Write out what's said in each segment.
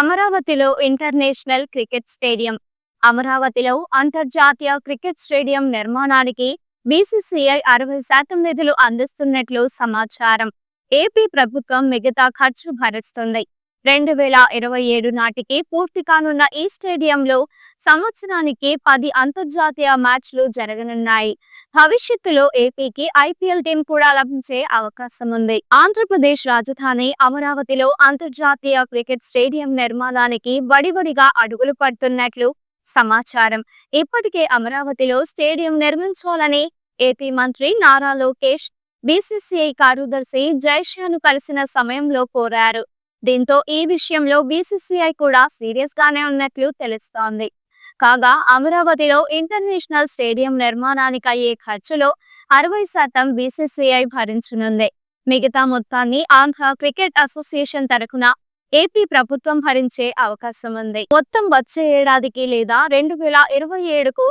అమరావతిలో international cricket stadium అమరావతిలో అంతర్జాతీయ క్రికెట్ స్టేడియం నిర్మాణానికి బీసీసీఐ అరవై శాతం నిధులు అందిస్తున్నట్లు సమాచారం. ఏపీ ప్రభుత్వం మిగతా ఖర్చు భరిస్తుంది. రెండు వేల ఇరవై ఏడు నాటికి పూర్తి కానున్న ఈ స్టేడియంలో సంవత్సరానికి పది అంతర్జాతీయ మ్యాచ్లు జరగనున్నాయి. భవిష్యత్తులో ఏపీకి ఐపీఎల్ టీం కూడా లభించే అవకాశం ఉంది ఆంధ్రప్రదేశ్ రాజధాని అమరావతిలో అంతర్జాతీయ క్రికెట్ స్టేడియం నిర్మాణానికి వడివడిగా అడుగులు పడుతున్నట్లు సమాచారం. ఇప్పటికే అమరావతిలో స్టేడియం నిర్మించాలని ఏపీ మంత్రి నారా లోకేష్ బీసీసీఐ కార్యదర్శి జైష్యాను కలిసిన సమయంలో కోరారు. దీంతో ఈ విషయంలో బీసీసీఐ కూడా సీరియస్ గానే ఉన్నట్లు తెలుస్తోంది. కాగా అమరావతిలో ఇంటర్నేషనల్ స్టేడియం నిర్మాణానికి అయ్యే ఖర్చులో అరవై శాతం బీసీసీఐ భరించనుంది. మిగతా మొత్తాన్ని ఆంధ్ర క్రికెట్ అసోసియేషన్ తరఫున ఏపీ ప్రభుత్వం భరించే అవకాశం ఉంది మొత్తం వచ్చే ఏడాదికి లేదా రెండు వేల ఇరవై ఏడుకు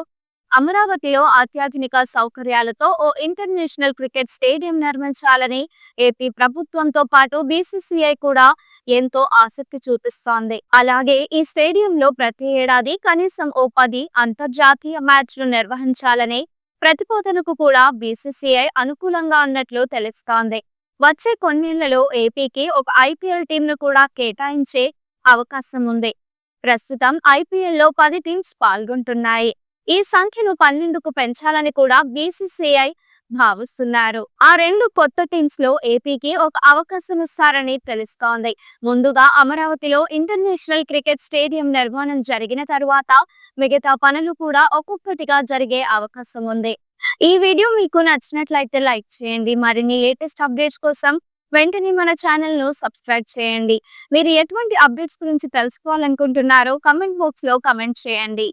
అమరావతిలో అత్యాధునిక సౌకర్యాలతో ఓ ఇంటర్నేషనల్ క్రికెట్ స్టేడియం నిర్మించాలని ఏపీ ప్రభుత్వంతో పాటు బీసీసీఐ కూడా ఎంతో ఆసక్తి చూపిస్తోంది. అలాగే ఈ స్టేడియంలో ప్రతి ఏడాది కనీసం ఓ పది అంతర్జాతీయ మ్యాచ్లు నిర్వహించాలని ప్రతిపాదనకు కూడా బీసీసీఐ అనుకూలంగా ఉన్నట్లు తెలుస్తోంది. వచ్చే కొన్నేళ్ళలో ఏపీకి ఒక ఐపీఎల్ టీంను కూడా కేటాయించే అవకాశం ఉంది. ప్రస్తుతం ఐపీఎల్లో పది టీమ్స్ పాల్గొంటున్నాయి. ఈ సంఖ్యను పన్నెండుకు పెంచాలని కూడా బీసీసీఐ భావిస్తున్నారు. ఆ రెండు కొత్త టీమ్స్లో ఏపీకి ఒక అవకాశం ఇస్తారని తెలుస్తోంది. ముందుగా అమరావతిలో ఇంటర్నేషనల్ క్రికెట్ స్టేడియం నిర్మాణం జరిగిన తరువాత మిగతా పనులు కూడా ఒక్కొక్కటిగా జరిగే అవకాశం ఉంది. ఈ వీడియో మీకు నచ్చినట్లయితే లైక్ చేయండి. మరిన్ని లేటెస్ట్ అప్డేట్స్ కోసం వెంటనే మన ఛానల్ను సబ్స్క్రైబ్ చేయండి. మీరు ఎటువంటి అప్డేట్స్ గురించి తెలుసుకోవాలనుకుంటున్నారో కమెంట్ బాక్స్లో కమెంట్ చేయండి.